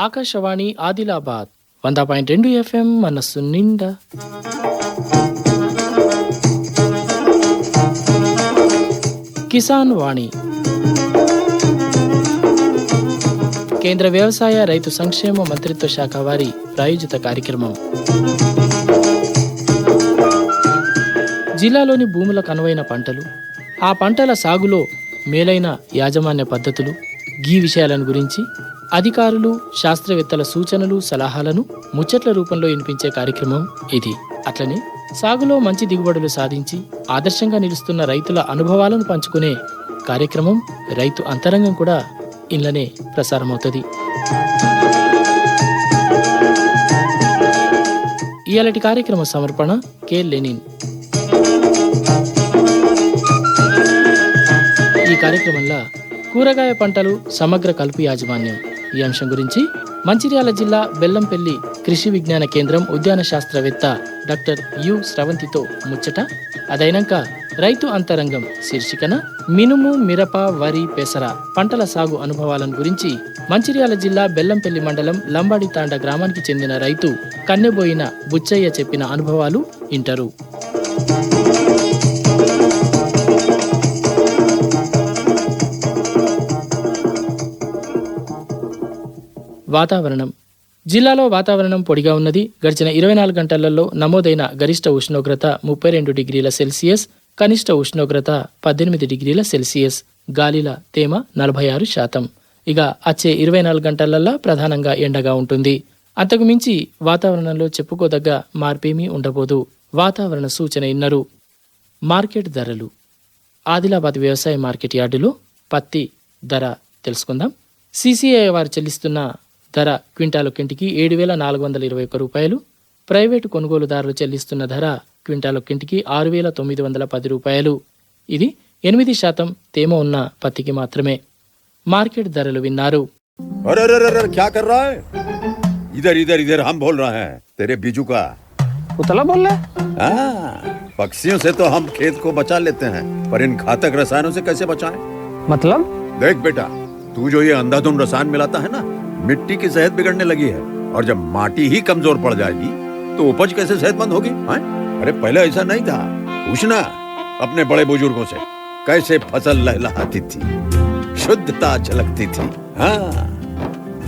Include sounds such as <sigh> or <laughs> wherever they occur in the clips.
ఆకాశవాణి ఆదిలాబాద్ వంద పాయింట్ రెండు ఎఫ్ఎం మనస్సు నిండా. కిసాన్ వాణి. కేంద్ర వ్యవసాయ రైతు సంక్షేమ మంత్రిత్వ శాఖ వారి ప్రాయోజిత కార్యక్రమం. జిల్లాలోని భూములకు అనువైన పంటలు ఆ పంటల సాగులో మేలైన యాజమాన్య పద్ధతులు గీ విషయాలను గురించి అధికారులు శాస్త్రవేత్తల సూచనలు సలహాలను ముచ్చట్ల రూపంలో వినిపించే కార్యక్రమం ఇది. అట్లనే సాగులో మంచి దిగుబడులు సాధించి ఆదర్శంగా నిలుస్తున్న రైతుల అనుభవాలను పంచుకునే కార్యక్రమం రైతు అంతరంగం కూడా ఇళ్ళనే ప్రసారమవుతుంది. ఇయాలటి కార్యక్రమ సమర్పణ కె. లెనిన్. ఈ కార్యక్రమంలో కూరగాయ పంటలు సమగ్ర కలుపు యాజమాన్యం ఈ అంశం గురించి మంచిర్యాల జిల్లా బెల్లంపల్లి కృషి విజ్ఞాన కేంద్రం ఉద్యాన శాస్త్రవేత్త డాక్టర్ యు స్రవంతితో ముచ్చట. అదైనాక రైతు అంతరంగం శీర్షికన మినుము మిరప వరి పెసర పంటల సాగు అనుభవాలను గురించి మంచిర్యాల జిల్లా బెల్లంపల్లి మండలం లంబాడి తాండ గ్రామానికి చెందిన రైతు కన్నెబోయిన బుచ్చయ్య చెప్పిన అనుభవాలు ఇంటరు. వాతావరణం. జిల్లాలో వాతావరణం పొడిగా ఉన్నది. గడిచిన ఇరవై నాలుగు గంటలలో నమోదైన గరిష్ట ఉష్ణోగ్రత ముప్పై రెండు డిగ్రీల సెల్సియస్ కనిష్ట ఉష్ణోగ్రత పద్దెనిమిది డిగ్రీల సెల్సియస్ గాలిల తేమ నలభై ఆరు శాతం. ఇక వచ్చే ఇరవై నాలుగు గంటలల్లో ప్రధానంగా ఎండగా ఉంటుంది. అంతకు మించి వాతావరణంలో చెప్పుకోదగ్గ మార్పేమీ ఉండబోదు. వాతావరణ సూచన ఇన్నరు. మార్కెట్ ధరలు. ఆదిలాబాద్ వ్యవసాయ మార్కెట్ యార్డులో పత్తి ధర తెలుసుకుందాం. సిసిఐ వారు చెల్లిస్తున్న ధర క్వింటాలు కింటికి ఏడు వేల నాలుగు వందల ఇరవై ఒక్క రూపాయలు ప్రైవేటు కొనుగోలుదారులు చెల్లిస్తున్న ధర క్వింటాలు కింటికి ఆరు వేల తొమ్మిది వందల పది రూపాయలు ఇది ఎనిమిది శాతం తేమ ఉన్న పత్తికి మాత్రమే మార్కెట్ ధరలు విన్నారు अरे अरे अरे अरे क्या कर रहा है इधर इधर इधर हम बोल रहे हैं तेरे बीजू का उतला बोल रहा है हाँ, पक्षियों से तो हम खेत को बचा लेते हैं पर इन घातक रसायनों से कैसे बचाएं? मतलब देख बेटा तू जो ये अंधाधुंध रसायन मिलाता है ना मिट्टी की सेहत बिगड़ने लगी है और जब माटी ही कमज़ोर पड़ जाएगी तो उपज कैसे सेहतमंद होगी हाँ? अरे पहले ऐसा नहीं था। पूछना अपने बड़े बुज़ुर्गों से कैसे फ़सल लहलहाती थी शुद्धता झलकती थी हाँ?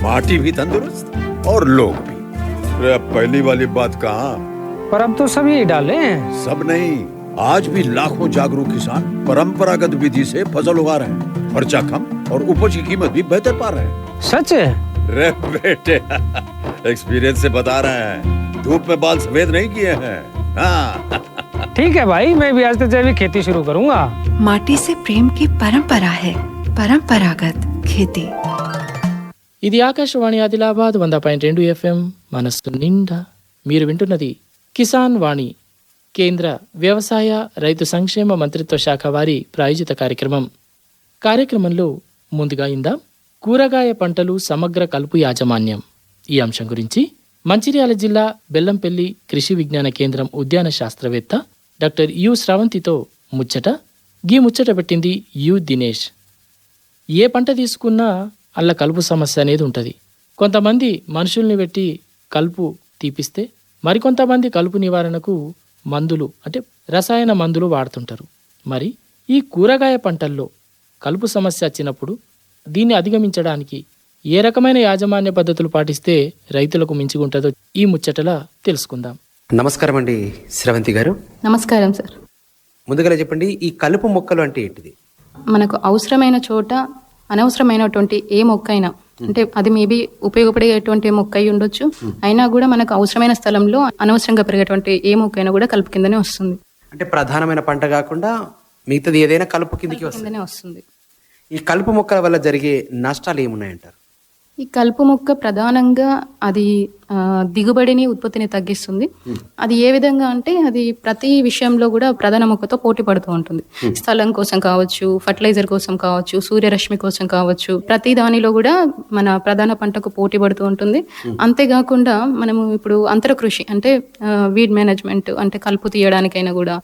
माटी भी तंदुरुस्त और लोग भी। अरे पहली वाली बात कहाँ? पर अब तो सब यही डाले हैं। सब नहीं आज भी लाखों जागरूक किसान परंपरागत विधि से फ़सल उगा रहे हैं। खर्चा कम और उपज की कीमत भी बेहतर पा रहे हैं। सच है? रे बेटे एक्सपीरियंस से बता रहे हैं धूप में बाल सफेद नहीं किए हैं हाँ ठीक है भाई मैं भी आज से जैविक खेती शुरू करूंगा माटी से प्रेम की परंपरा है परंपरागत खेती ఇది ఆకాశవాణి ఆదిలాబాద్ వంద పాయింట్ రెండు ఎఫ్ఎం మనస్సు నిండా మీరు వింటున్నది కిసాన్ వాణి కేంద్ర వ్యవసాయ రైతు సంక్షేమ మంత్రిత్వ శాఖ వారి ప్రాయోజిత కార్యక్రమం కార్యక్రమంలో ముందుగా ఇందాం కూరగాయ పంటలు సమగ్ర కలుపు యాజమాన్యం. ఈ అంశం గురించి మంచిర్యాల జిల్లా బెల్లంపల్లి కృషి విజ్ఞాన కేంద్రం ఉద్యాన శాస్త్రవేత్త డాక్టర్ యు స్రవంతితో ముచ్చట. గీ ముచ్చట పెట్టింది యు దినేష్. ఏ పంట తీసుకున్నా అల్ల కలుపు సమస్య అనేది ఉంటుంది. కొంతమంది మనుషుల్ని పెట్టి కలుపు తీపిస్తే మరికొంతమంది కలుపు నివారణకు మందులు అంటే రసాయన మందులు వాడుతుంటారు. మరి ఈ కూరగాయ పంటల్లో కలుపు సమస్య వచ్చినప్పుడు దీన్ని అధిగమించడానికి ఏ రకమైన యాజమాన్య పద్ధతులు పాటిస్తే రైతులకు మించిగుంటుందో ఈ ముచ్చటలా తెలుసుకుందాం. నమస్కారం అండి శ్రవంతి గారు. నమస్కారం సార్. ముందుగా చెప్పండి ఈ కలుపు మొక్కలు అంటే ఏంటిది? మనకు అవసరమైన చోట అనవసరమైనటువంటి ఏ మొక్క అయినా అంటే అది మేబీ ఉపయోగపడేటువంటి మొక్క అయి ఉండొచ్చు అయినా కూడా మనకు అవసరమైన స్థలంలో అనవసరంగా పెరిగేటువంటి ఏ మొక్క అయినా కూడా కలుపు కిందనే వస్తుంది. అంటే ప్రధానమైన పంట కాకుండా మిగతాది ఏదైనా కలుపు కిందికి వస్తుంది. ఈ కలుపు మొక్కల వల్ల జరిగే నష్టాలు ఏమున్నాయంటారు? ఈ కలుపు మొక్క ప్రధానంగా అది దిగుబడిని ఉత్పత్తిని తగ్గిస్తుంది. అది ఏ విధంగా అంటే అది ప్రతి విషయంలో కూడా ప్రధాన మొక్కతో పోటీ పడుతూ ఉంటుంది. స్థలం కోసం కావచ్చు ఫర్టిలైజర్ కోసం కావచ్చు సూర్యరశ్మి కోసం కావచ్చు ప్రతి దానిలో కూడా మన ప్రధాన పంటకు పోటీ పడుతూ ఉంటుంది. అంతేకాకుండా మనము ఇప్పుడు అంతర కృషి అంటే వీడ్ మేనేజ్మెంట్ అంటే కలుపు తీయడానికైనా కూడా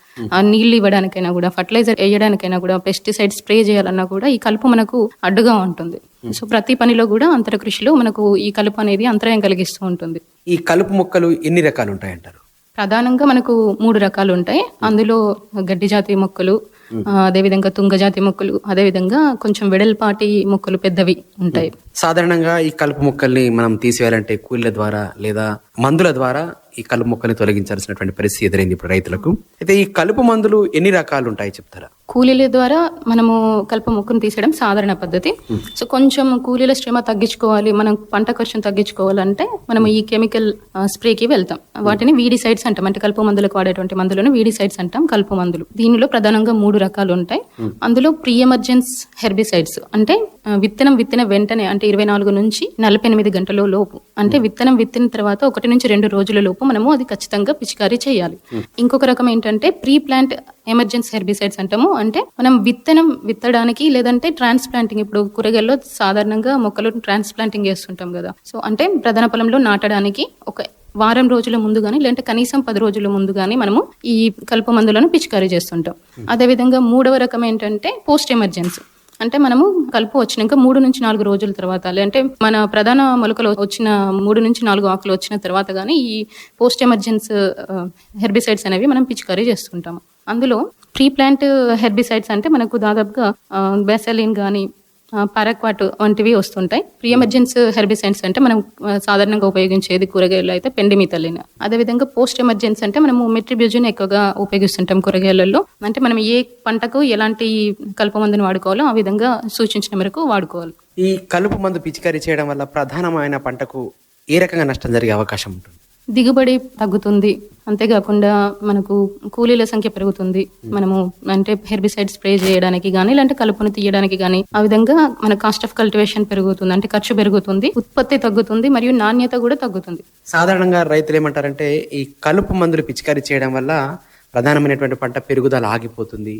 నీళ్ళు ఇవ్వడానికైనా కూడా ఫర్టిలైజర్ వేయడానికైనా కూడా పెస్టిసైడ్ స్ప్రే చేయాలన్నా కూడా ఈ కలుపు మనకు అడ్డుగా ఉంటుంది. సో ప్రతి పనిలో కూడా అంతర కృషిలో మనకు ఈ కలుపు అనేది అంతరాయం కలిగిస్తూ ఉంటుంది. ఈ కలుపు మొక్కలు ఎన్ని రకాలు ఉంటాయంటారు ప్రధానంగా మనకు మూడు రకాలు ఉంటాయి అందులో గడ్డి జాతి మొక్కలు అదేవిధంగా తుంగ జాతి మొక్కలు అదేవిధంగా కొంచెం వెడల్పాటి మొక్కలు పెద్దవి ఉంటాయి. సాధారణంగా ఈ కలుపు మొక్కల్ని మనం తీసివేయాలంటే కూలీల ద్వారా లేదా మందుల ద్వారా ఈ కలుపు మొక్కల్ని తొలగించాల్సినటువంటి పరిస్థితి ఎదురైంది ఇప్పుడు రైతులకు. అయితే ఈ కలుపు మందులు ఎన్ని రకాలు ఉంటాయి చెప్తారా? కూలీల ద్వారా మనము కలుపు మొక్కను తీసేయడం సాధారణ పద్ధతి. సో కొంచెం కూలీల శ్రమ తగ్గించుకోవాలి మనం పంట ఖర్చును తగ్గించుకోవాలంటే మనం ఈ కెమికల్ స్ప్రేకి వెళ్తాం. వాటిని వీడిసైడ్స్ అంటాం. అంటే కలుపు మందులకు వాడేటువంటి మందులను వీడిసైడ్స్ అంటాం కలుపు మందులు. దీనిలో ప్రధానంగా మూడు రకాలు ఉంటాయి. అందులో ప్రీ ఎమర్జెన్స్ హెర్బిసైడ్స్ అంటే విత్తనం విత్తిన వెంటనే అంటే ఇరవై నాలుగు నుంచి నలభై ఎనిమిది గంటల లోపు అంటే విత్తనం విత్తిన తర్వాత ఒకటి నుంచి రెండు రోజుల లోపు మనము అది ఖచ్చితంగా పిచికారీ చేయాలి. ఇంకొక రకం ఏంటంటే ప్రీ ప్లాంట్ ఎమర్జెన్సీ హెర్బిసైడ్స్ అంటాము. అంటే మనం విత్తనం విత్తడానికి లేదంటే ట్రాన్స్ప్లాంటింగ్ ఇప్పుడు కూరగాయల్లో సాధారణంగా మొక్కలు ట్రాన్స్ప్లాంటింగ్ చేస్తుంటాం కదా. సో అంటే ప్రధాన పొలంలో నాటడానికి ఒక వారం రోజుల ముందు కానీ లేదంటే కనీసం పది రోజుల ముందు కానీ మనము ఈ కలుపు మందులను పిచికారీ చేస్తుంటాం. అదేవిధంగా మూడవ రకం ఏంటంటే పోస్ట్ ఎమర్జెన్సీ అంటే మనము కలుపు వచ్చినాక మూడు నుంచి నాలుగు రోజుల తర్వాత అంటే మన ప్రధాన మొలకలు వచ్చిన మూడు నుంచి నాలుగు ఆకులు వచ్చిన తర్వాత కానీ ఈ పోస్ట్ ఎమర్జెన్స్ హెర్బిసైడ్స్ అనేవి మనం పిచికారీ చేస్తుంటాము. అందులో ప్రీ ప్లాంట్ హెర్బిసైడ్స్ అంటే మనకు దాదాపుగా బెసలిన్ కానీ పారాక్వాట్ వంటివి వస్తుంటాయి. ప్రీ ఎమర్జెన్స్ హెర్బిసైడ్స్ అంటే మనం సాధారణంగా ఉపయోగించేది కూరగాయలు అయితే పెండిమితలిన్ అదేవిధంగా పోస్ట్ ఎమర్జెన్స్ అంటే మనము మెట్రిబ్యూజన్ ఎక్కువగా ఉపయోగిస్తుంటాం కూరగాయలలో. అంటే మనం ఏ పంటకు ఎలాంటి కలుపు మందుని వాడుకోవాలో ఆ విధంగా సూచించిన మేరకు వాడుకోవాలి. ఈ కలుపు మందు పిచికారీ చేయడం వల్ల ప్రధానమైన పంటకు ఏ రకంగా నష్టం జరిగే అవకాశం ఉంటుంది? దిగుబడి తగ్గుతుంది. అంతేకాకుండా మనకు కూలీల సంఖ్య పెరుగుతుంది. మనము అంటే హెర్బిసైడ్ స్ప్రే చేయడానికి కానీ లేదంటే కలుపును తీయడానికి కానీ ఆ విధంగా మన కాస్ట్ ఆఫ్ కల్టివేషన్ పెరుగుతుంది. అంటే ఖర్చు పెరుగుతుంది ఉత్పత్తి తగ్గుతుంది మరియు నాణ్యత కూడా తగ్గుతుంది. సాధారణంగా రైతులు ఏమంటారంటే ఈ కలుపు మందులు పిచికారీ చేయడం వల్ల ప్రధానమైనటువంటి పంట పెరుగుదల ఆగిపోతుంది.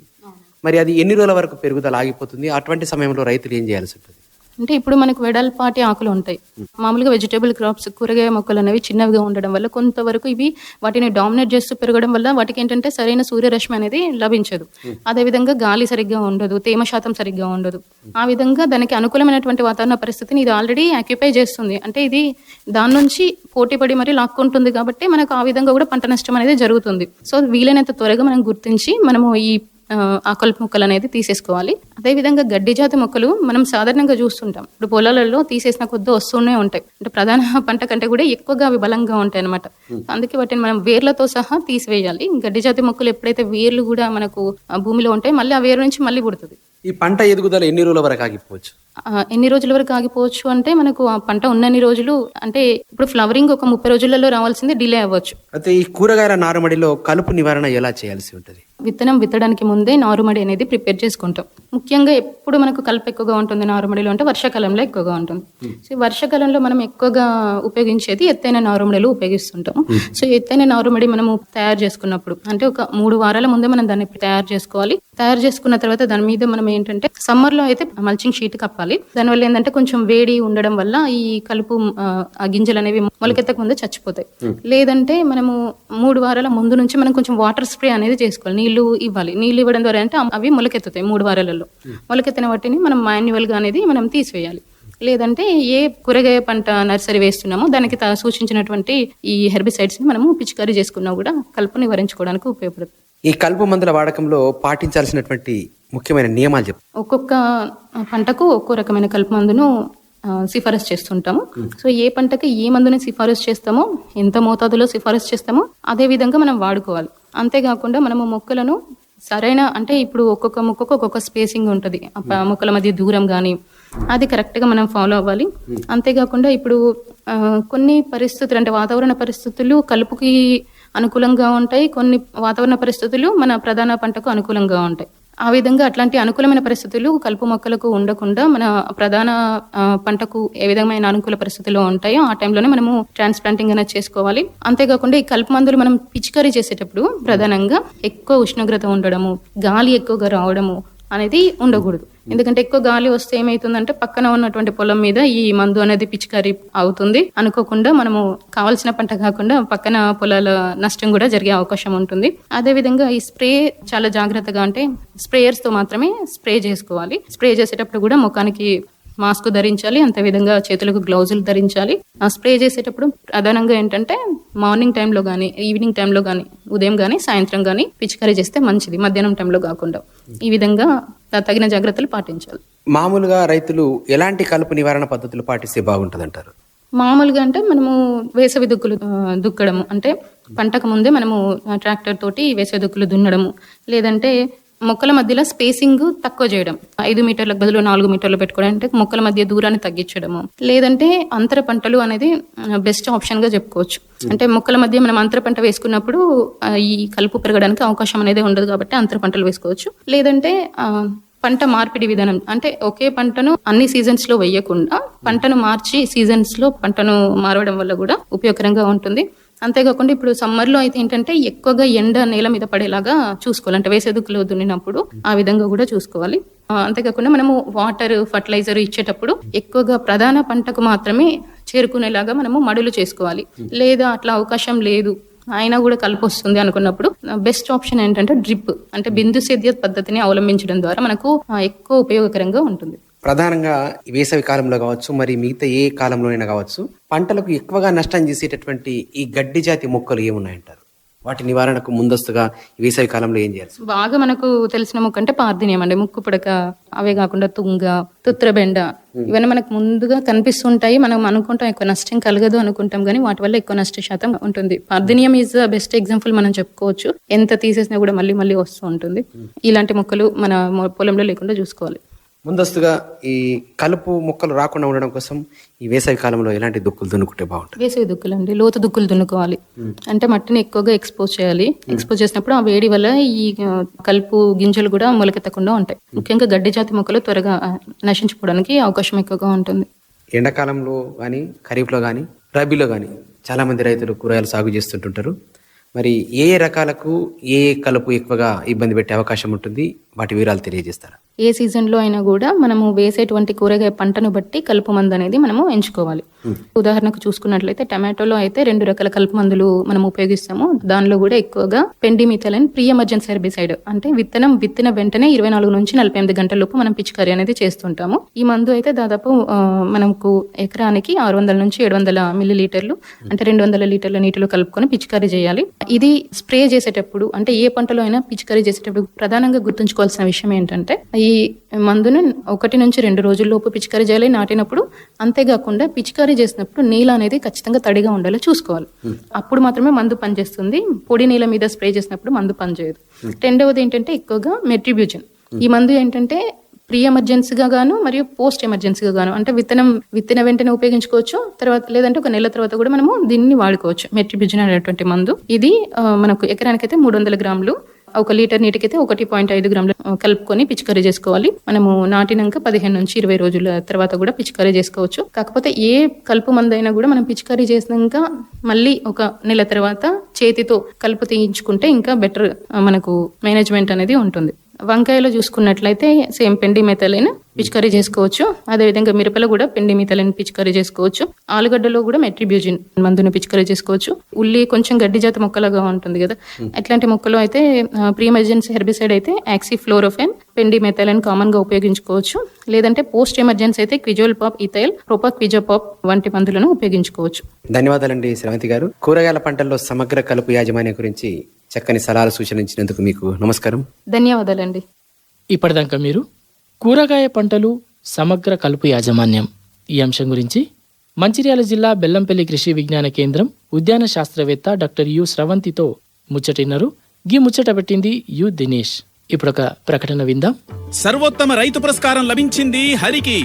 మరి అది ఎన్ని రోజుల వరకు పెరుగుదల ఆగిపోతుంది? అటువంటి సమయంలో రైతులు ఏం చేయాల్సి ఉంటుంది? అంటే ఇప్పుడు మనకు వెడల్పాటి ఆకులు ఉంటాయి. మామూలుగా వెజిటేబుల్ క్రాప్స్ కూరగాయ మొక్కలు అనేవి చిన్నవిగా ఉండడం వల్ల కొంతవరకు ఇవి వాటిని డామినేట్ చేస్తూ పెరగడం వల్ల వాటికి ఏంటంటే సరైన సూర్యరశ్మి అనేది లభించదు. అదేవిధంగా గాలి సరిగ్గా ఉండదు తేమ శాతం సరిగ్గా ఉండదు. ఆ విధంగా దానికి అనుకూలమైనటువంటి వాతావరణ పరిస్థితిని ఇది ఆల్రెడీ ఆక్యుపై చేస్తుంది. అంటే ఇది దాని నుంచి పోటీపడి మరి లాక్కుంటుంది కాబట్టి మనకు ఆ విధంగా కూడా పంట నష్టం అనేది జరుగుతుంది. సో వీలైనంత త్వరగా మనం గుర్తించి మనము ఈ ఆ, ఆ కలుపు మొక్కలు అనేది తీసేసుకోవాలి. అదేవిధంగా గడ్డి జాతి మొక్కలు మనం సాధారణంగా చూస్తుంటాం. ఇప్పుడు పొలాలలో తీసేసిన కొద్ది వస్తూనే ఉంటాయి. అంటే ప్రధాన <laughs> పంట కంటే కూడా ఎక్కువగా అవి బలంగా ఉంటాయి అనమాట అందుకే వాటిని మనం వేర్లతో సహా తీసివేయాలి. గడ్డి జాతి మొక్కలు ఎప్పుడైతే వేర్లు కూడా మనకు భూమిలో ఉంటాయి మళ్ళీ ఆ వేరు నుంచి మళ్ళీ పుడుతుంది. ఈ పంట ఎదుగుదల ఎన్ని రోజుల వరకు ఆగిపోవచ్చు? ఎన్ని రోజుల వరకు ఆగిపోవచ్చు అంటే మనకు ఆ పంట ఉన్నన్ని రోజులు అంటే ఇప్పుడు ఫ్లవరింగ్ ఒక ముప్పై రోజులలో రావాల్సింది డిలే అవ్వచ్చు. అయితే ఈ కూరగాయల నారుమడిలో కలుపు నివారణ ఎలా చేయాల్సి ఉంటుంది? విత్తనం విత్తడానికి ముందే నారుమడి అనేది ప్రిపేర్ చేసుకుంటాం. ముఖ్యంగా ఎప్పుడు మనకు కలుపు ఎక్కువగా ఉంటుంది నారుమడిలో అంటే వర్షాకాలంలో ఎక్కువగా ఉంటుంది. సో వర్షాకాలంలో మనం ఎక్కువగా ఉపయోగించేది ఎత్తైన నారుమడిలు ఉపయోగిస్తుంటాము. సో ఎత్తైన నారుమడి మనము తయారు చేసుకున్నప్పుడు అంటే ఒక మూడు వారాల ముందే మనం దాన్ని తయారు చేసుకోవాలి. తయారు చేసుకున్న తర్వాత దాని మీద మనం ఏంటంటే సమ్మర్లో అయితే మల్చింగ్ షీట్ కప్పాలి. దానివల్ల ఏంటంటే కొంచెం వేడి ఉండడం వల్ల ఈ కలుపు ఆ, ఆ గింజలు అనేవి మొలకెత్తక ముందే చచ్చిపోతాయి లేదంటే మనము మూడు వారాల ముందు నుంచి మనం కొంచెం వాటర్ స్ప్రే అనేది చేసుకోవాలి. నీళ్ళు ఇవ్వాలి. నీళ్ళు ఇవ్వడం ద్వారా అంటే అవి మొలకెత్తుతాయి మూడు వారాలలో. మొలకెత్తిన వాటిని మనం మాన్యువల్గా అనేది మనం తీసివేయాలి. లేదంటే ఏ కూరగాయ పంట నర్సరీ వేస్తున్నామో దానికి తా- సూచించినటువంటి ఈ హెర్బిసైడ్స్ని మనము పిచికారీ చేసుకున్నా కూడా కలుపు నివారించుకోవడానికి ఉపయోగపడుతుంది. ఈ కలుపు మందుల వాడకంలో పాటించాల్సినటువంటి ముఖ్యమైన నియమాలు చెప్పు. ఒక్కొక్క పంటకు ఒక్కో రకమైన కలుపు మందును సిఫారసు చేస్తుంటాము. సో ఏ పంటకి ఏ మందుని సిఫారసు చేస్తామో ఎంత మోతాదులో సిఫారసు చేస్తామో అదే విధంగా మనం వాడుకోవాలి. అంతేకాకుండా మనము మొక్కలను సరైన అంటే ఇప్పుడు ఒక్కొక్క మొక్కకు ఒక్కొక్క స్పేసింగ్ ఉంటుంది. ప- మొక్కల మధ్య దూరం కానీ అది కరెక్ట్గా మనం ఫాలో అవ్వాలి. అంతేకాకుండా ఇప్పుడు కొన్ని పరిస్థితులు అంటే వాతావరణ పరిస్థితులు కలుపుకి అనుకూలంగా ఉంటాయి. కొన్ని వాతావరణ పరిస్థితులు మన ప్రధాన పంటకు అనుకూలంగా ఉంటాయి. ఆ విధంగా అట్లాంటి అనుకూలమైన పరిస్థితులు కలుపు మొక్కలకు ఉండకుండా మన ప్రధాన పంటకు ఏ విధమైన అనుకూల పరిస్థితులు ఉంటాయో ఆ టైంలోనే మనము ట్రాన్స్ప్లాంటింగ్ అనేది చేసుకోవాలి. అంతేకాకుండా ఈ కలుపు మందులు మనం పిచికారీ చేసేటప్పుడు ప్రధానంగా ఎక్కువ ఉష్ణోగ్రత ఉండడము గాలి ఎక్కువగా రావడము అనేది ఉండకూడదు. Hmm. ఎందుకంటే ఎక్కువ గాలి వస్తే ఏమైతుందంటే పక్కన ఉన్నటువంటి పొలం మీద ఈ మందు అనేది పిచికారీ అవుతుంది. అనుకోకుండా మనము కావాల్సిన పంట కాకుండా పక్కన పొలాల నష్టం కూడా జరిగే అవకాశం ఉంటుంది. అదే విధంగా ఈ స్ప్రే చాలా జాగ్రత్తగా అంటే స్ప్రేయర్స్తో మాత్రమే స్ప్రే చేసుకోవాలి. స్ప్రే చేసేటప్పుడు కూడా ముఖానికి మాస్క్ ధరించాలి అంతే విధంగా చేతులకు గ్లౌజులు ధరించాలి. స్ప్రే చేసేటప్పుడు ప్రధానంగా ఏంటంటే మార్నింగ్ టైంలో కానీ ఈవినింగ్ టైంలో కానీ ఉదయం కానీ సాయంత్రం కానీ పిచికారీ చేస్తే మంచిది మధ్యాహ్నం టైంలో కాకుండా. ఈ విధంగా తగిన జాగ్రత్తలు పాటించాలి. మామూలుగా రైతులు ఎలాంటి కలుపు నివారణ పద్ధతులు పాటిస్తే బాగుంటుంది అంటారు మామూలుగా అంటే మనము వేసవి దుక్కులు దుక్కడము అంటే పంటకు ముందే మనము ట్రాక్టర్ తోటి వేసవి దుక్కులు దున్నడము లేదంటే మొక్కల మధ్యలో స్పేసింగ్ తక్కువ చేయడం. ఐదు మీటర్లకు బదులు నాలుగు మీటర్లు పెట్టుకోవడం అంటే మొక్కల మధ్య దూరాన్ని తగ్గించడము. లేదంటే అంతర పంటలు అనేది బెస్ట్ ఆప్షన్గా చెప్పుకోవచ్చు. అంటే మొక్కల మధ్య మనం అంతర పంట వేసుకున్నప్పుడు ఈ కలుపు పెరగడానికి అవకాశం అనేది ఉండదు కాబట్టి అంతర పంటలు వేసుకోవచ్చు. లేదంటే పంట మార్పిడి విధానం అంటే ఒకే పంటను అన్ని సీజన్స్లో వేయకుండా పంటను మార్చి సీజన్స్లో పంటను మారవడం వల్ల కూడా ఉపయోగకరంగా ఉంటుంది. అంతేకాకుండా ఇప్పుడు సమ్మర్లో అయితే ఏంటంటే ఎక్కువగా ఎండ నేల మీద పడేలాగా చూసుకోవాలి. అంటే వేసేదుకులో దున్నినప్పుడు ఆ విధంగా కూడా చూసుకోవాలి. అంతేకాకుండా మనము వాటర్ ఫర్టిలైజర్ ఇచ్చేటప్పుడు ఎక్కువగా ప్రధాన పంటకు మాత్రమే చేరుకునేలాగా మనము మడులు చేసుకోవాలి. లేదా అట్లా అవకాశం లేదు అయినా కూడా కలిపి వస్తుంది అనుకున్నప్పుడు బెస్ట్ ఆప్షన్ ఏంటంటే డ్రిప్ అంటే బిందు సేద్య పద్ధతిని అవలంబించడం ద్వారా మనకు ఎక్కువ ఉపయోగకరంగా ఉంటుంది. ప్రధానంగా వేసవి కాలంలో కావచ్చు మరి మిగతా ఏ కాలంలోనైనా కావచ్చు పంటలకు ఎక్కువగా నష్టం చేసేటటువంటి ఈ గడ్డి జాతి మొక్కలు ఏమున్నాయంటారు? వాటి నివారణకు ముందస్తుగా వేసవి కాలంలో ఏం చేయాలి? బాగా మనకు తెలిసిన మొక్క అంటే పార్దినియం అండి. ముక్కు పుడక అవే కాకుండా తుంగ తుత్రబెండ ఇవన్నీ మనకు ముందుగా కనిపిస్తుంటాయి. మనం అనుకుంటాం ఎక్కువ నష్టం కలగదు అనుకుంటాం కానీ వాటి వల్ల ఎక్కువ నష్ట శాతం ఉంటుంది. Parthenium is the best example మనం చెప్పుకోవచ్చు. ఎంత తీసేసినా కూడా మళ్ళీ మళ్ళీ వస్తూ ఉంటుంది. ఇలాంటి మొక్కలు మన పొలంలో లేకుండా చూసుకోవాలి. ముందస్తుగా ఈ కలుపు మొక్కలు రాకుండా ఉండడం కోసం ఈ వేసవి కాలంలో ఎలాంటి దుక్కులు దున్నుకుంటే బాగుంటుంది? వేసవి దుక్కులు అండి లోతు దుక్కులు దున్నుకోవాలి. అంటే మట్టిని ఎక్కువగా ఎక్స్పోజ్ చేయాలి. ఎక్స్పోజ్ చేసినప్పుడు ఆ వేడి వల్ల ఈ కలుపు గింజలు కూడా మొలకెత్తకుండా ఉంటాయి. ముఖ్యంగా గడ్డి జాతి మొక్కలు త్వరగా ఆ, నశించిపోవడానికి అవకాశం ఎక్కువగా ఉంటుంది. ఎండాకాలంలో కానీ ఖరీఫ్లో కానీ రబీలో కానీ చాలా మంది రైతులు కూరగాయలు సాగు చేస్తుంటుంటారు. మరి ఏ ఏ రకాలకు ఏ కలుపు ఎక్కువగా ఇబ్బంది పెట్టే అవకాశం ఉంటుంది? వాటి వివరాలు తెలియజేస్తారా? ఏ సీజన్లో అయినా కూడా మనము వేసేటువంటి కూరగాయ పంటను బట్టి కలుపు మందు అనేది మనము ఎంచుకోవాలి. ఉదాహరణకు చూసుకున్నట్లయితే టమాటోలో అయితే రెండు రకాల కలుపు మందులు మనం ఉపయోగిస్తాము. దానిలో కూడా ఎక్కువగా పెండిమిథలైన్ ప్రీ ఎమర్జెన్సీ హెర్బిసైడ్ అంటే విత్తనం విత్తిన వెంటనే ఇరవై నాలుగు నుంచి నలభై ఎనిమిది గంటల లోపు మనం పిచికారీ అనేది చేస్తుంటాము. ఈ మందు అయితే దాదాపు మనకు ఎకరానికి ఆరు వందల నుంచి ఏడు వందల మిల్లీ లీటర్లు అంటే రెండు వందల లీటర్ల నీటిలో కలుపుకొని పిచికారీ చేయాలి. ఇది స్ప్రే చేసేటప్పుడు అంటే ఏ పంటలో అయినా పిచికారీ చేసేటప్పుడు ప్రధానంగా గుర్తుంచుకోవాల్సిన విషయం ఏంటంటే ఈ మందును ఒకటి నుంచి రెండు రోజుల్లోపు పిచికారీ చేయాలి నాటినప్పుడు అంతేకాకుండా పిచికారీ చేసినప్పుడు నీళ్ళ అనేది ఖచ్చితంగా తడిగా ఉండాలి చూసుకోవాలి. అప్పుడు మాత్రమే మందు పనిచేస్తుంది. పొడి నీళ్ళ మీద స్ప్రే చేసినప్పుడు మందు పనిచేయదు. రెండవది ఏంటంటే ఎక్కువగా మెట్రిబ్యూజన్. ఈ మందు ఏంటంటే ప్రీ ఎమర్జెన్సీగా గాను మరియు పోస్ట్ ఎమర్జెన్సీగా గాను అంటే విత్తనం విత్తన వెంటనే ఉపయోగించుకోవచ్చు. తర్వాత లేదంటే ఒక నెల తర్వాత కూడా మనము దీన్ని వాడుకోవచ్చు మెట్రిబ్యూజన్ అనేటువంటి మందు. ఇది మనకు ఎకరానికైతే మూడు వందల గ్రాములు ఒక లీటర్ నీటికైతే ఒకటి పాయింట్ ఐదు గ్రాములు కలుపుకొని పిచికారీ చేసుకోవాలి. మనము నాటినాక పదిహేను నుంచి ఇరవై రోజుల తర్వాత కూడా పిచికారీ చేసుకోవచ్చు. కాకపోతే ఏ కలుపు మందు అయినా కూడా మనం పిచికారీ చేసినాక మళ్ళీ ఒక నెల తర్వాత చేతితో కలుపు తీయించుకుంటే ఇంకా బెటర్ మనకు మేనేజ్మెంట్ అనేది ఉంటుంది. వంకాయలో చూసుకున్నట్లయితే సేమ్ పెండి మెతలైన పిచికారీ చేసుకోవచ్చు. అదేవిధంగా మిరపలో కూడా పెండి మెథలైన్ పిచికారీ చేసుకోవచ్చు. ఆలుగడ్డలో కూడా మెట్రిబ్యూజిన్ మందును పిచికారీ చేసుకోవచ్చు. ఉల్లి కొంచెం గడ్డి జాతి మొక్కలుగా ఉంటుంది కదా. అట్లాంటి మొక్కలు అయితే ప్రీ ఎమర్జెన్సీ హెర్బిసైడ్ అయితే యాక్సీ ఫ్లోరోఫెన్ పెండి మెథలైన్ కామన్గా ఉపయోగించుకోవచ్చు. లేదంటే పోస్ట్ ఎమర్జెన్సీ అయితే క్విజోల్ పాప్ ఇథైల్ ప్రొపా క్విజోపాప్ వంటి మందులను ఉపయోగించుకోవచ్చు. ధన్యవాదాలండి శ్రవంతి గారు. కూరగాయల పంటల్లో సమగ్ర కలుపు యాజమాన్యం గురించి చక్కని సలహాలు సూచనలు మీకు నమస్కారం. ధన్యవాదాలండి. ఇప్పటిదాకా మీరు కూరగాయ పంటలు సమగ్ర కలుపు యాజమాన్యం. ఈ అంశం గురించి మంచిర్యాల జిల్లా బెల్లంపల్లి కృషి విజ్ఞాన కేంద్రం ఉద్యాన శాస్త్రవేత్త డాక్టర్ యు స్రవంతితో ముచ్చటిన్నారు. గీ ముచ్చట పెట్టింది యు దినేష్. ఇప్పుడొక ప్రకటన విందాం. సర్వోత్తమ రైతు పురస్కారం లభించింది హరికి.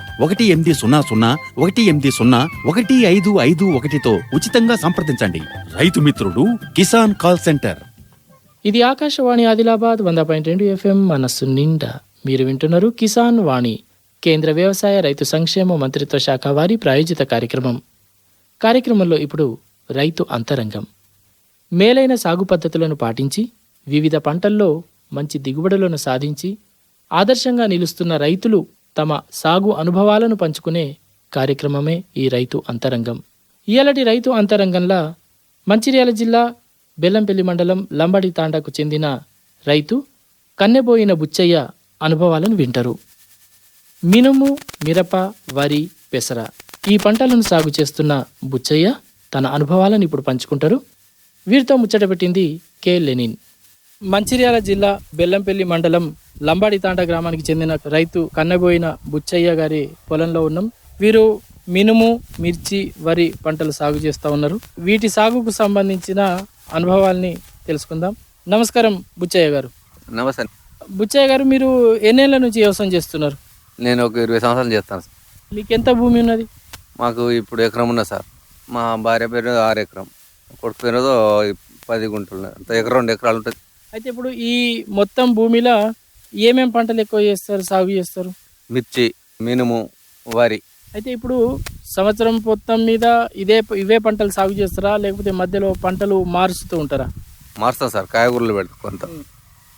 ఒకటి ఎనిమిది సున్నా సున్నా ఒకటి ఎనిమిది సున్నా ఒకటి ఐదు ఐదు ఒకటితో ఉచితంగా సంప్రదించండి. రైతు మిత్రుడు కిసాన్ కాల్ సెంటర్. ఇది ఆకాశవాణి ఆదిలాబాద్ వంద పాయింట్ రెండు ఎఫ్ఎం మనస్సు నిండా. మీరు వింటున్నారు కిసాన్ వాణి కేంద్ర వ్యవసాయ రైతు సంక్షేమ మంత్రిత్వ శాఖ వారి ప్రాయోజిత కార్యక్రమం. కార్యక్రమంలో ఇప్పుడు రైతు అంతరంగం. మేలైన సాగు పద్ధతులను పాటించి వివిధ పంటల్లో మంచి దిగుబడులను సాధించి ఆదర్శంగా నిలుస్తున్న రైతులు తమ సాగు అనుభవాలను పంచుకునే కార్యక్రమమే ఈ రైతు అంతరంగం. ఇయలటి రైతు అంతరంగంలో మంచిర్యాల జిల్లా బెల్లంపల్లి మండలం లంబడి తాండాకు చెందిన రైతు కన్నెబోయిన బుచ్చయ్య అనుభవాలను వింటారు. మినుము మిరప వరి పెసర ఈ పంటలను సాగు చేస్తున్న బుచ్చయ్య తన అనుభవాలను ఇప్పుడు పంచుకుంటారు. వీరితో ముచ్చట పెట్టింది కె లెనిన్. మంచిర్యాల జిల్లా బెల్లంపల్లి మండలం లంబాడి తాండ గ్రామానికి చెందిన రైతు కన్నబోయిన బుచ్చయ్య గారి పొలంలో ఉన్నాం. వీరు మినుము మిర్చి వరి పంటలు సాగు చేస్తూ ఉన్నారు. వీటి సాగుకు సంబంధించిన అనుభవాల్ని తెలుసుకుందాం. నమస్కారం బుచ్చయ్య గారు. నమస్తే. బుచ్చయ్య గారు మీరు ఎన్నేళ్ళ నుంచి వ్యవసాయం చేస్తున్నారు? నేను ఒక ఇరవై సంవత్సరాలు చేస్తాను సార్. మీకు ఎంత భూమి ఉన్నది? మాకు ఇప్పుడు ఎకరం ఉన్నది సార్. మా భార్య పేరు ఆరు ఎకరం. కొడుకు పేరు పది గుంటలు ఎకరం రెండు ఎకరాలు ఉంటుంది. అయితే ఇప్పుడు ఈ మొత్తం భూమిలో ఏమేం పంటలు ఎక్కువ చేస్తారు సాగు చేస్తారు? మిర్చి మినుము వరి. అయితే ఇప్పుడు సంవత్సరం మొత్తం మీద ఇదే ఇవే పంటలు సాగు చేస్తారా? లేకపోతే మధ్యలో పంటలు మారుస్తూ ఉంటారా? మారుస్తాం సార్. కాయగూరలు పెడతా కొంత.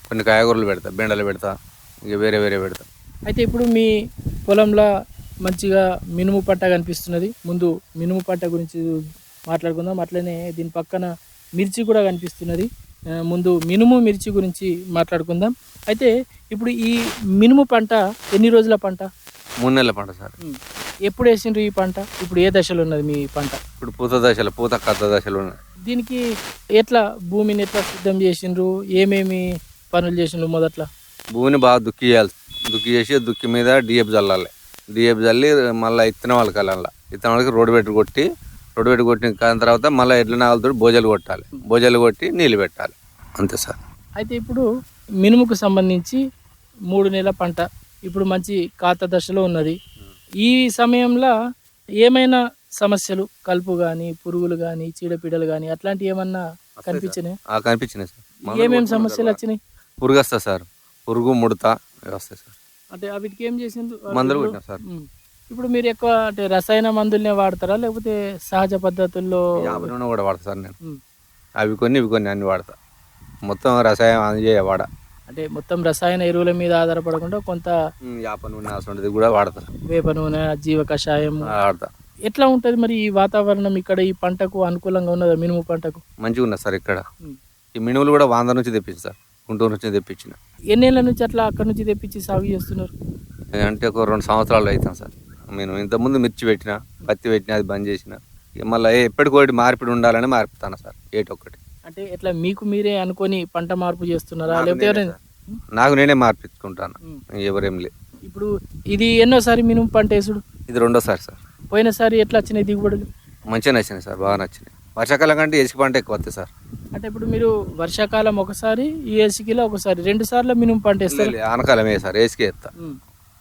కొన్ని కాయగూరలు పెడతా బెండలు పెడతా ఇక వేరే వేరే పెడతా. అయితే ఇప్పుడు మీ పొలంలో మంచిగా మినుము పంట కనిపిస్తున్నది. ముందు మినుము పంట గురించి మాట్లాడుకుందాం. అట్లనే దీని పక్కన మిర్చి కూడా కనిపిస్తున్నది. ముందు మినుము మిర్చి గురించి మాట్లాడుకుందాం. అయితే ఇప్పుడు ఈ మినుము పంట ఎన్ని రోజుల పంట? మూడు నెలల పంట సార్. ఎప్పుడు వేసిండ్రు ఈ పంట? ఇప్పుడు ఏ దశలో ఉన్నది మీ పంట? ఇప్పుడు పూత దశలు పూత కథ దశలు ఉన్నాయి దీనికి ఎట్లా భూమిని ఎట్లా సిద్ధం చేసిండ్రు? ఏమేమి పనులు చేసిండ్రు మొదట్లో? భూమిని బాగా దుక్కి చేయాలి. దుక్కి చేసి దుక్కి మీద డిఎఫ్ చల్లాలి. డిఎఫ్ చల్లి మళ్ళీ ఇత్తనం వాళ్ళకి వెళ్ళాలి ఇత్తనం వాళ్ళకి రోడ్డు పెట్టి కొట్టి రోడ్డు పెట్టి కొట్టిన కాని తర్వాత మళ్ళీ ఎడ్ల నాగలతో భోజాలు కొట్టాలి. భోజాలు కొట్టి నీళ్ళు పెట్టాలి. అంతే సార్. అయితే ఇప్పుడు మినుముకు సంబంధించి మూడు నెలల పంట ఇప్పుడు మంచి కాత దశలో ఉన్నది. ఈ సమయంలో ఏమైనా సమస్యలు? కలుపు కానీ పురుగులు కానీ చీడపీడలు కానీ అట్లాంటివి ఏమన్నా కనిపించినాయి? ఆ కనిపించినాయి సార్. ఏమేమి సమస్యలు వచ్చినాయి? పురుగు వస్తా సార్. పురుగు ముడత వస్తాయి సార్. అంటే వీటికి ఏం చేసిండ్రు? మందులు కొట్టినా సార్. ఇప్పుడు మీరు ఎక్కువ అంటే రసాయన మందులనే వాడతారా? లేకపోతే సహజ పద్ధతుల్లో యాభై నూనె కూడా వాడతా సార్ నేను. అవి కొన్ని ఇవి కొన్ని అన్ని వాడతా. మొత్తం రసాయనం అందజేయ వాడ. అంటే మొత్తం రసాయన ఎరువుల మీద ఆధారపడకుండా కొంత యాప నూనె అసలు కూడా వాడతా. వేప నూనె జీవ కషాయం వాడతా. ఎట్లా ఉంటది మరి ఈ వాతావరణం ఇక్కడ ఈ పంటకు అనుకూలంగా ఉన్నదా మినుము పంటకు? మంచిగా ఉన్నది సార్ ఇక్కడ. ఈ మినువులు కూడా వాంద నుంచి తెప్పించి సార్. గుంటూరు నుంచి తెప్పించిన. ఎన్నేళ్ళ నుంచి అట్లా అక్కడ నుంచి తెప్పించి సాగు చేస్తున్నారు? అంటే ఒక రెండు సంవత్సరాలు అవుతాం సార్. నేను ఇంతకుముందు మిర్చి పెట్టిన పత్తి పెట్టిన అది బంద్ చేసిన మళ్ళీ ఎప్పటికోటి మార్పిడి ఉండాలని మార్పుతాను సార్ ఏటొక్కటి అంటే ఎట్లా మీకు మీరే అనుకొని పంట మార్పు చేస్తున్నారా? లేకపోతే. నాకు నేనే మార్పించుకుంటాను ఎవరేం లేదు ఇప్పుడు ఇది ఎన్నోసారి మినుము పంట వేసుడు? ఇది రెండోసారి సార్. పోయినసారి ఎట్లా వచ్చినాయి దిగుబడులు? మంచిగా నచ్చినాయి సార్ బాగా నచ్చినాయి వర్షాకాలం కంటే ఇసుక పంట ఎక్కువ వస్తాయి సార్. అంటే ఇప్పుడు మీరు వర్షాకాలం ఒకసారి ఈ ఏసికిలో ఒకసారి రెండు సార్లు మినుము పంట వేస్తారు? ఆనకాలం ఏ సార్ వేసుకే ఎత్తా ఉమ్.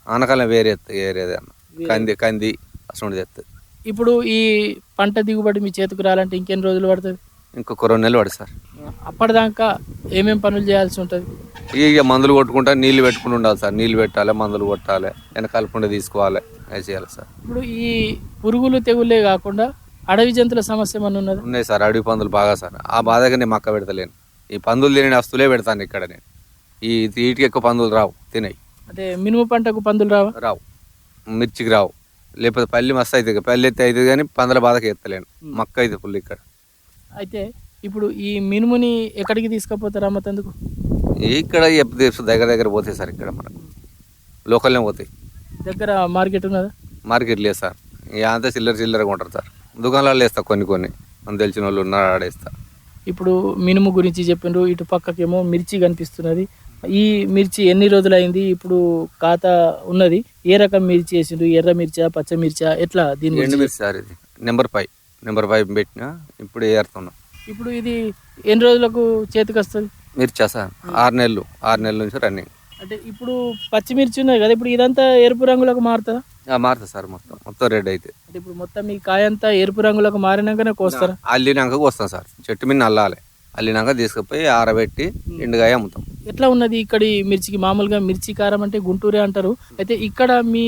ఆనకాలం వేరే ఏరేది అన్న కంది కంది అసలు ఎత్తుంది ఇప్పుడు ఈ పంట దిగుబడి మీ చేతికి రాలంటే ఇంకెన్ని రోజులు పడుతుంది? ఇంకొక రెండు నెలలు పడుతుంది సార్. అప్పటిదాకా ఏమేం పనులు చేయాల్సి ఉంటుంది? ఇక మందులు కొట్టుకుంటా నీళ్ళు పెట్టుకుని ఉండాలి సార్. నీళ్ళు పెట్టాలి మందులు కొట్టాలి వెనక కలపకుండా తీసుకోవాలి అది చేయాలి సార్. ఇప్పుడు ఈ పురుగులు తెగులే కాకుండా అడవి జంతువుల సమస్య ఏమన్నా ఉన్నది? ఉన్నాయి సార్ అడవి పందులు బాగా సార్. ఆ బాధగా నేను మక్క పెడతలేను. ఈ పందులు తినే వస్తువులే పెడతాను ఇక్కడ నేను. ఈ వీటికి ఎక్కువ పందులు రావు తినయి. అంటే మినుము పంటకు పందులు రావా? రావు. మిర్చికి రావు. లేకపోతే పల్లి మస్తు అవుతుంది పల్లి ఎత్తి అవుతుంది కానీ పందుల బాధకి ఎత్తలేను. మక్క అయితే ఫుల్ ఇక్కడ. అయితే ఇప్పుడు ఈ మినుముని ఎక్కడికి తీసుకుపోతారు అమ్మతందుకు ఇక్కడ ఎప్పుడు దగ్గర దగ్గర పోతాయి సార్ ఇక్కడ మనకు. లోకల్నే పోతాయి. దగ్గర మార్కెట్ ఉన్నదా? మార్కెట్ లేదు సార్. ఇక అంతా చిల్లర చిల్లరగా ఉంటారు సార్. దుకాణాలలో వేస్తా కొన్ని కొన్ని. మనకు తెలిసిన వాళ్ళు ఉన్నారు ఆడేస్తా ఇప్పుడు మినుము గురించి చెప్పిండ్రు ఇటు పక్కకేమో మిర్చి కనిపిస్తున్నది. ఈ మిర్చి ఎన్ని రోజులు అయింది ఇప్పుడు ఖాతా ఉన్నది. ఏ రకం మిర్చి వేసిండ్రు? ఎర్ర మిర్చా పచ్చ మిర్చా? ఎట్లా దీని ఎండు మిర్చి సార్ ఇది. Number five. నెంబర్ ఫైవ్ పెట్టినా ఇప్పుడు ఏరుతున్నాం. ఇప్పుడు ఇది ఎన్ని రోజులకు చేతికి వస్తుంది? మిర్చా సార్. ఆరు నెలలు. ఆరు నెలల నుంచి రన్నింగ్. అంటే ఇప్పుడు పచ్చిమిర్చి ఉన్నది కదా ఇప్పుడు ఇదంతా ఎరుపు రంగులకు మారుతుందా? మారుతుంది సార్ మొత్తం. మొత్తం రెడ్ అయితే. అంటే ఇప్పుడు మొత్తం ఈ కాయ అంతా ఎరుపు రంగులకు మారినాకనే కోస్తారా? అల్లినాక వస్తాం సార్. చెట్టు మీద అల్లాలి అల్లినాక తీసుకుపోయి ఆరబెట్టి ఎండుగాయ అమ్ముతాం. ఎట్లా ఉన్నది ఇక్కడ మిర్చికి? మామూలుగా మిర్చి కారం అంటే గుంటూరే అంటారు. అయితే ఇక్కడ మీ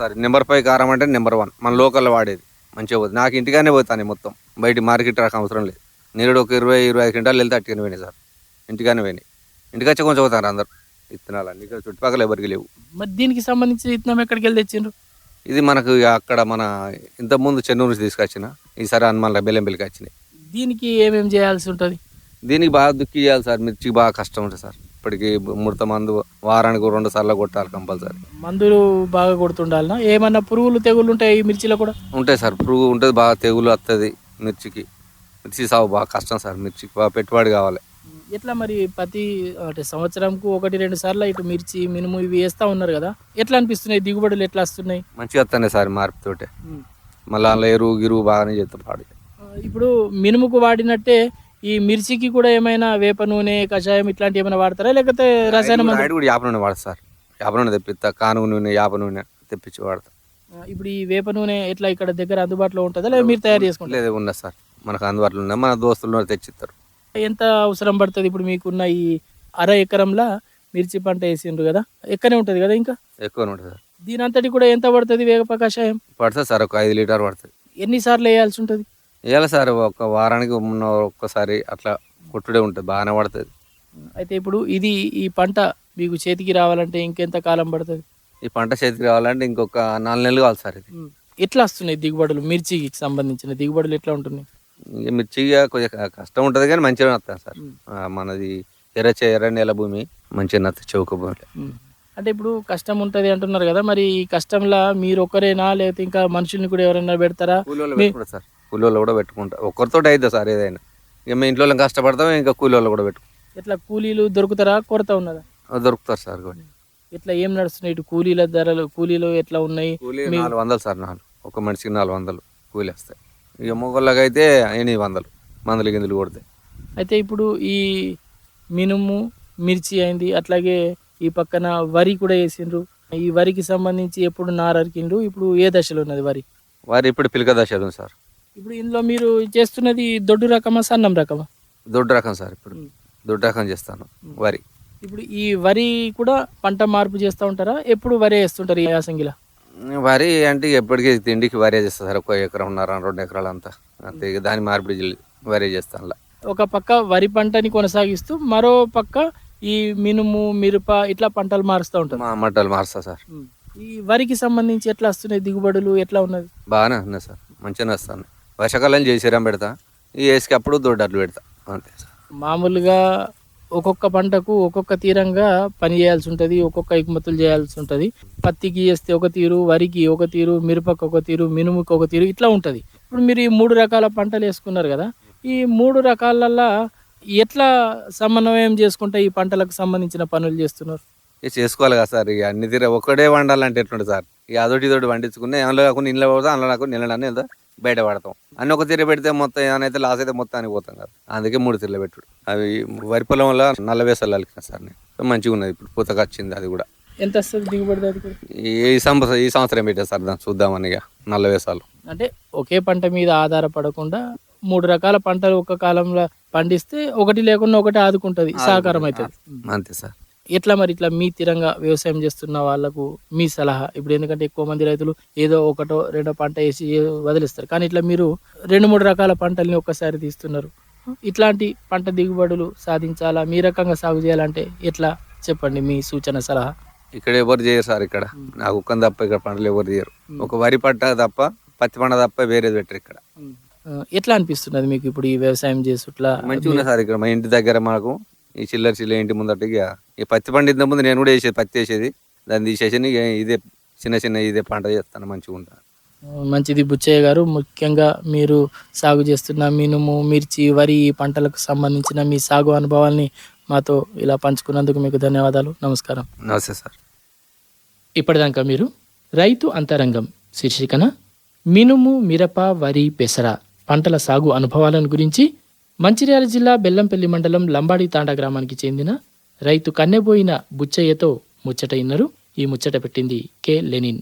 సార్ నెంబర్ ఫైవ్ కారం అంటే నెంబర్ వన్. మన లోకల్ వాడేది. మంచిగా పోతుంది. నాకు ఇంటిగానే పోతాను మొత్తం. బయట మార్కెట్ రాక అవసరం లేదు. నేరుడు ఒక ఇరవై ఇరవై ఐదు క్వింటాలు వెళ్తే అట్టుకుని పోయినాయి సార్. ఇంటిగానే పోయినాయి. ఇంటికి వచ్చి కొంచెం పోతారు అందరు. విత్తనాలు అన్ని ఇక్కడ చుట్టుపక్కల ఎవరికి లేవు. మరి దీనికి సంబంధించి విత్తనం ఎక్కడికి వెళ్ళి తెచ్చిండ్రు? ఇది మనకు అక్కడ మన ఇంతకుముందు చెన్నూరు నుంచి తీసుకొచ్చిన. ఈసారి హనుమాన్ల బెల్లంపల్లికి వచ్చినాయి. దీనికి ఏమేం చేయాల్సి ఉంటుంది? దీనికి బాగా దుక్కి చేయాలి సార్. మిర్చికి బాగా కష్టం ఉంటుంది సార్. ఇప్పటికి ముడత మందు వారానికి రెండు సార్లు కొట్టాలి కంపల్సరీ. మందులు బాగా కొడుతుండాలనా ఏమన్నా పురుగులు తెగులు ఉంటాయి ఈ మిర్చిలో కూడా? ఉంటాయి సార్. పురుగు ఉంటుంది బాగా తెగులు వస్తుంది మిర్చికి. మిర్చి సాగు బాగా కష్టం సార్. మిర్చికి బాగా పెట్టుబడి కావాలి. ఎట్లా మరి ప్రతి అంటే సంవత్సరంకు ఒకటి రెండు సార్లు ఇటు మిర్చి మినుము ఇవి వేస్తా ఉన్నారు కదా? ఎట్లా అనిపిస్తున్నాయి? దిగుబడులు ఎట్లా వస్తున్నాయి? మంచిగా వస్తున్నాయి సార్ మార్పుతోటే మళ్ళీ అందులో ఎరువు గిరువు బాగానే చేస్తాం పాడు. ఇప్పుడు మినుముకు వాడినట్టే ఈ మిర్చికి కూడా ఏమైనా వేప నూనె కషాయం ఇట్లాంటి ఏమైనా వాడతారా? లేకపోతే రసాయన మందు? కూడా యాప నూనె వాడతా సార్. యాప నూనె తెప్పిస్తా కానుగ నూనె యాప నూనె తెప్పించి వాడతా. ఇప్పుడు ఈ వేప నూనె ఎట్లా ఇక్కడ దగ్గర అందుబాటులో ఉంటుందా? లేదా మీరు తయారు చేసుకుంటారు? లేదు ఉన్నది సార్. మనకు అందుబాటులో ఉన్నాయి మన దోస్తులు తెచ్చిస్తారు. ఎంత అవసరం పడుతుంది ఇప్పుడు మీకున్న ఈ అర ఎకరంలా మిర్చి పంట వేసిండ్రు కదా? ఎక్కనే ఉంటుంది కదా ఇంకా? ఎక్కువ ఉంటుంది సార్. దీని అంతటి కూడా ఎంత పడుతుంది వేగప కషాయం? పడుతుంది సార్ ఒక ఐదు లీటర్ పడుతుంది. ఎన్నిసార్లు వేయాల్సి ఉంటుంది? ఇవ్వాలి సార్ ఒక వారానికి ఉన్న ఒక్కసారి అట్లా కొట్టుడే ఉంటుంది బాగానే పడుతుంది. అయితే ఇప్పుడు ఇది ఈ పంట మీకు చేతికి రావాలంటే ఇంకెంత కాలం పడుతుంది? ఈ పంట చేతికి రావాలంటే ఇంకొక నాలుగు నెలలు కావాలి సార్ ఇది. ఎట్లా వస్తున్నాయి దిగుబడులు? మిర్చికి సంబంధించిన దిగుబడులు ఎట్లా ఉంటున్నాయి? ఇక మిర్చిగా కొంచెం కష్టం ఉంటుంది కానీ మంచిగా వస్తుంది సార్. మనది ఎర్ర ఎర్ర నేల భూమి మంచిగా నత్త చౌక భూమి. అంటే ఇప్పుడు కష్టం ఉంటుంది అంటున్నారు కదా మరి ఈ కష్టంలో మీరు ఒక్కరేనా లేకపోతే ఇంకా మనుషుల్ని కూడా ఎవరైనా పెడతారా? సార్. కూలీలు కూడా పెట్టుకుంటా. ఒక్కరితో అయితే సార్ ఏదైనా? ఇక మీ ఇంట్లో కష్టపడతాం ఇంకా కూలీలు కూడా పెట్టుకుంటాం. ఎట్లా కూలీలు దొరుకుతారా కొరత ఉన్నదా? దొరుకుతారు సార్ కొన్ని ఎట్లా ఏం నడుస్తున్నాయి ఇటు కూలీల ధరలు కూలీలు ఎట్లా ఉన్నాయి? కూలీ నాలుగు వందలు సార్ నాలుగు. ఒక మనిషికి నాలుగు వందలు కూలీ వస్తాయి. ఇక మొగోళ్ళకి అయితే ఎనిమిది వందలు మందులు గిందులు కొడితే అయితే ఇప్పుడు ఈ మినుము మిర్చి అయింది అట్లాగే ఈ పక్కన వరి కూడా వేసిండ్రు. ఈ వరికి సంబంధించి ఎప్పుడు నారరికిండ్రు? ఇప్పుడు ఏ దశలో ఉన్నది వరి? వారి ఇప్పుడు పిలక దశ ఉంది సార్. ఇప్పుడు ఇందులో మీరు చేస్తున్నది దొడ్డు రకమా సన్నం రకమా? దొడ్డు రకం సార్ ఇప్పుడు దొడ్డు రకం చేస్తాను వరి. ఇప్పుడు ఈ వరి కూడా పంట మార్పు చేస్తూ ఉంటారా? ఎప్పుడు వరి వేస్తుంటారు ఈ యాసంగిలా? వరి అంటే ఎప్పటికీ తిండికి వరి చేస్తా సార్ ఒక ఎకరం ఉన్నారా రెండు ఎకరాలు అంతా. అంతే ఇక దాని మార్పిడి వరి చేస్తాను. ఒక పక్క వరి పంటని కొనసాగిస్తూ మరో పక్క ఈ మినుము మిరప ఇట్లా పంటలు మారుస్తూ ఉంటారు. మట్టలు మారుస్తా సార్. ఈ వరికి సంబంధించి ఎట్లా వస్తున్నాయి దిగుబడులు ఎట్లా ఉన్నది? బాగానే ఉన్నాయి సార్ మంచిగానే వస్తాను వర్షాకాలం చేసిరం పెడతా. ఈ వేసుకి అప్పుడు దొడ్డట్లు పెడతా. అంతే. సార్ మామూలుగా ఒక్కొక్క పంటకు ఒక్కొక్క తీరంగా పని చేయాల్సి ఉంటుంది ఒక్కొక్క ఎగుమతులు చేయాల్సి ఉంటుంది. పత్తికి చేస్తే ఒక తీరు వరికి ఒక తీరు మిరపకు ఒక తీరు మినుముకి ఒక తీరు ఇట్లా ఉంటుంది. ఇప్పుడు మీరు ఈ మూడు రకాల పంటలు వేసుకున్నారు కదా ఈ మూడు రకాలల్లో ఎట్లా సమన్వయం చేసుకుంటే ఈ పంటలకు సంబంధించిన పనులు చేస్తున్నారు? చేసుకోవాలి కదా సార్ ఇక అన్ని తీర ఒక్కడే వండాలంటే ఎట్లుంటుంది సార్? ఇక అదొకటి ఇదొకటి వండించుకుని అందులో కాకుండా ఇంట్లో పోతాం అందులో కాకుండా నిలడాన్ని వెళ్తా బయట పడతాం. అన్ని ఒక తీర పెడితే మొత్తం ఏమైనా లాస్ అయితే మొత్తానికి పోతాం కదా. అందుకే మూడు తీర్లు పెట్టుడు. అవి వరి పొలం వల్ల నల్ల వేసాలు అలికిన సార్ నేను. మంచిగా ఉన్నది ఇప్పుడు పూతకు వచ్చింది అది కూడా. ఎంత వస్తుంది దిగుబడి ఈ సంవత్సరం ఈ సంవత్సరం పెట్టా సార్ దాన్ని చూద్దామని ఇక నల్ల వేసాలు. అంటే ఒకే పంట మీద ఆధారపడకుండా మూడు రకాల పంటలు ఒక కాలంలో పండిస్తే ఒకటి లేకుండా ఒకటి ఆదుకుంటది సహకారం అవుతుంది. అంతే సార్. ఎట్లా మరి ఇట్లా మీ తీరంగా వ్యవసాయం చేస్తున్న వాళ్ళకు మీ సలహా? ఇప్పుడు ఎందుకంటే ఎక్కువ మంది రైతులు ఏదో ఒకటో రెండో పంట వేసి వదిలేస్తారు. కానీ ఇట్లా మీరు రెండు మూడు రకాల పంటల్ని ఒక్కసారి తీస్తున్నారు. ఇట్లాంటి పంట దిగుబడులు సాధించాలా? మీ రకంగా సాగు చేయాలంటే ఎట్లా? చెప్పండి మీ సూచన సలహా. ఇక్కడ ఎవరు చేయరు సార్ ఇక్కడ. నాకు ఒక్కని తప్ప ఇక్కడ పంటలు ఎవరు చేయరు. ఒక వరి పంట తప్ప పత్తి పంట తప్ప వేరేది పెట్టరు ఇక్కడ. ఎట్లా అనిపిస్తున్నది మీకు ఇప్పుడు ఈ వ్యవసాయం చేసుట్లా? మంచిగా ఉన్నాయి సార్ ఇక్కడ మా ఇంటి దగ్గర మాకు ఈ చిల్లర చిల్లర ఇంటి ముందట ఇక. ఈ పత్తి పంట ఇంత ముందు నేను కూడా వేసేది పత్తి వేసేది. దాన్ని తీసేసి ఇదే చిన్న చిన్న ఇదే పంట చేస్తాను మంచిగా ఉంటాను. మంచిది బుచ్చయ్య గారు. ముఖ్యంగా మీరు సాగు చేస్తున్న మినుము మిర్చి వరి ఈ పంటలకు సంబంధించిన మీ సాగు అనుభవాల్ని మాతో ఇలా పంచుకున్నందుకు మీకు ధన్యవాదాలు. నమస్కారం. నమస్తే సార్. ఇప్పటిదాకా మీరు రైతు అంతరంగం శీర్షికన మినుము మిరప వరి పెసర పంటల సాగు అనుభవాలను గురించి మంచిర్యాల జిల్లా బెల్లంపల్లి మండలం లంబాడి తాండా గ్రామానికి చెందిన రైతు కన్నెబోయిన బుచ్చయ్యతో ముచ్చట ఇన్నరు. ఈ ముచ్చట పెట్టింది కె లెనిన్.